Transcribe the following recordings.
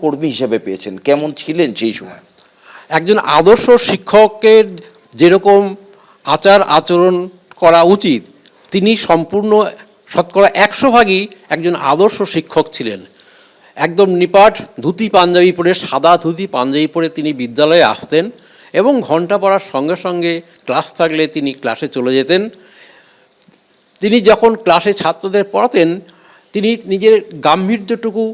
সহকর্মী হিসেবে পেয়েছেন। কেমন ছিলেন সেই সময়? একজন আদর্শ শিক্ষকের যেরকম আচার আচরণ করা উচিত, তিনি সম্পূর্ণ শতকরা একশো ভাগই একজন আদর্শ শিক্ষক ছিলেন। একদম নিপাট ধুতি পাঞ্জাবি পরে, সাদা ধুতি পাঞ্জাবি পরে তিনি বিদ্যালয়ে আসতেন এবং ঘণ্টা পড়ার সঙ্গে সঙ্গে ক্লাস থাকলে তিনি ক্লাসে চলে যেতেন। তিনি যখন ক্লাসে ছাত্রদের পড়াতেন, তিনি নিজের গাম্ভীর্যটুকু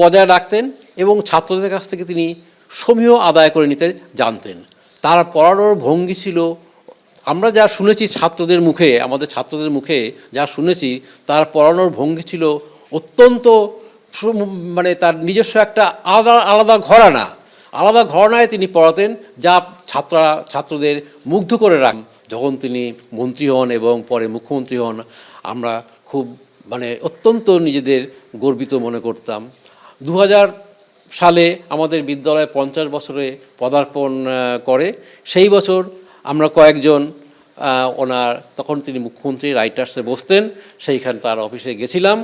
বজায় রাখতেন এবং ছাত্রদের কাছ থেকে তিনি সমীহ আদায় করে নিতে জানতেন। তার পড়ানোর ভঙ্গি ছিল, আমরা যা শুনেছি ছাত্রদের মুখে, আমাদের ছাত্রদের মুখে যা শুনেছি, তার পড়ানোর ভঙ্গি ছিল অত্যন্ত মানে তার নিজস্ব একটা আলাদা আলাদা ঘরানা। আলাদা ঘরানায় তিনি পড়াতেন যা ছাত্ররা ছাত্রদের মুগ্ধ করে রাখ, যখন তিনি মন্ত্রী হন এবং পরে মুখ্যমন্ত্রী হন, আমরা খুব মানে অত্যন্ত নিজেদের গর্বিত মনে করতাম। দু হাজার সালে আমাদের বিদ্যালয় পঞ্চাশ বছরে পদার্পণ করে। সেই বছর আমরা কয়েকজন ওনার তখন তিনি মুখ্যমন্ত্রী রাইটার্সে বসতেন। সেইখানে তার অফিসে গেছিলাম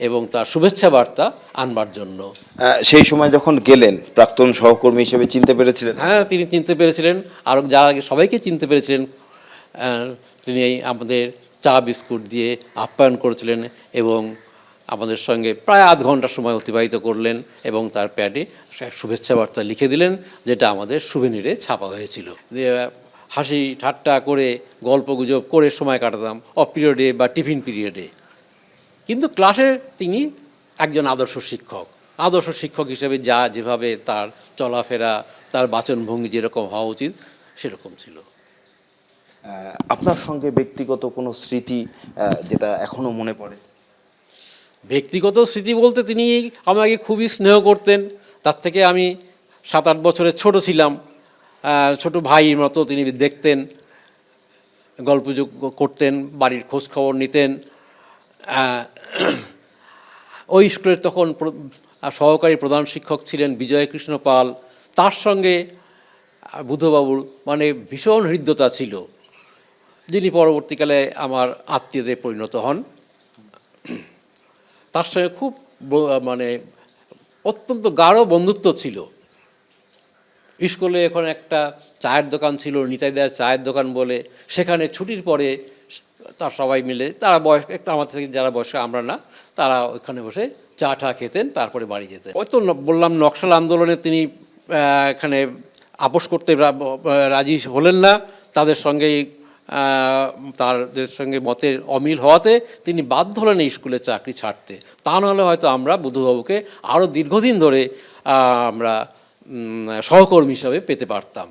এবং তার শুভেচ্ছা বার্তা আনবার জন্য। সেই সময় যখন গেলেন প্রাক্তন সহকর্মী হিসেবে চিনতে পেরেছিলেন? হ্যাঁ তিনি চিনতে পেরেছিলেন। আর যারা আগে সবাইকে চিনতে পেরেছিলেন তিনি আমাদের চা বিস্কুট দিয়ে আপ্যায়ন করেছিলেন এবং আমাদের সঙ্গে প্রায় আধ ঘণ্টা সময় অতিবাহিত করলেন এবং তার প্যাডে এক শুভেচ্ছা বার্তা লিখে দিলেন, যেটা আমাদের সুভেনিরে ছাপা হয়েছিল। হাসি ঠাট্টা করে, গল্প গুজব করে সময় কাটাতাম অফ পিরিয়ডে বা টিফিন পিরিয়ডে কিন্তু ক্লাসে তিনি একজন আদর্শ শিক্ষক। আদর্শ শিক্ষক হিসেবে যা যেভাবে তার চলাফেরা, তার বাচনভঙ্গি যেরকম হওয়া উচিত, সেরকম ছিল। আপনার সঙ্গে ব্যক্তিগত কোনো স্মৃতি যেটা এখনও মনে পড়ে? ব্যক্তিগত স্মৃতি বলতে তিনি আমাকে খুবই স্নেহ করতেন। তার থেকে আমি সাত আট বছরের ছোট ছিলাম। ছোট ভাইয়ের মতো তিনি দেখতেন গল্প করতেন, বাড়ির খোঁজ খবর নিতেন ওই স্কুলের তখন সহকারী প্রধান শিক্ষক ছিলেন বিজয় কৃষ্ণ পাল। তার সঙ্গে বুধবাবুর মানে ভীষণ হৃদ্যতা ছিল, যিনি পরবর্তীকালে আমার আত্মীয়দের পরিণত হন। তার সঙ্গে খুব মানে অত্যন্ত গাঢ় বন্ধুত্ব ছিল। স্কুলে এখন একটা চায়ের দোকান ছিল নিতাই দেয়ার চায়ের দোকান বলে। সেখানে ছুটির পরে তার সবাই মিলে তারা বয়স একটা আমার থেকে যারা বয়স্ক আমরা না তারা ওইখানে বসে চা টা খেতেন তারপরে বাড়ি যেতেন। ওই তো বললাম নকশাল আন্দোলনে তিনি এখানে আপোষ করতে রাজি হলেন না। তাদের সঙ্গেই আহ, তাদের সঙ্গে মতের অমিল হওয়াতে তিনি বাধ্য হলেন এই স্কুলে চাকরি ছাড়তে। তা নাহলে হয়তো আমরা বুধুবাবুকে আরও দীর্ঘদিন ধরে আমরা সহকর্মী হিসাবে পেতে পারতাম।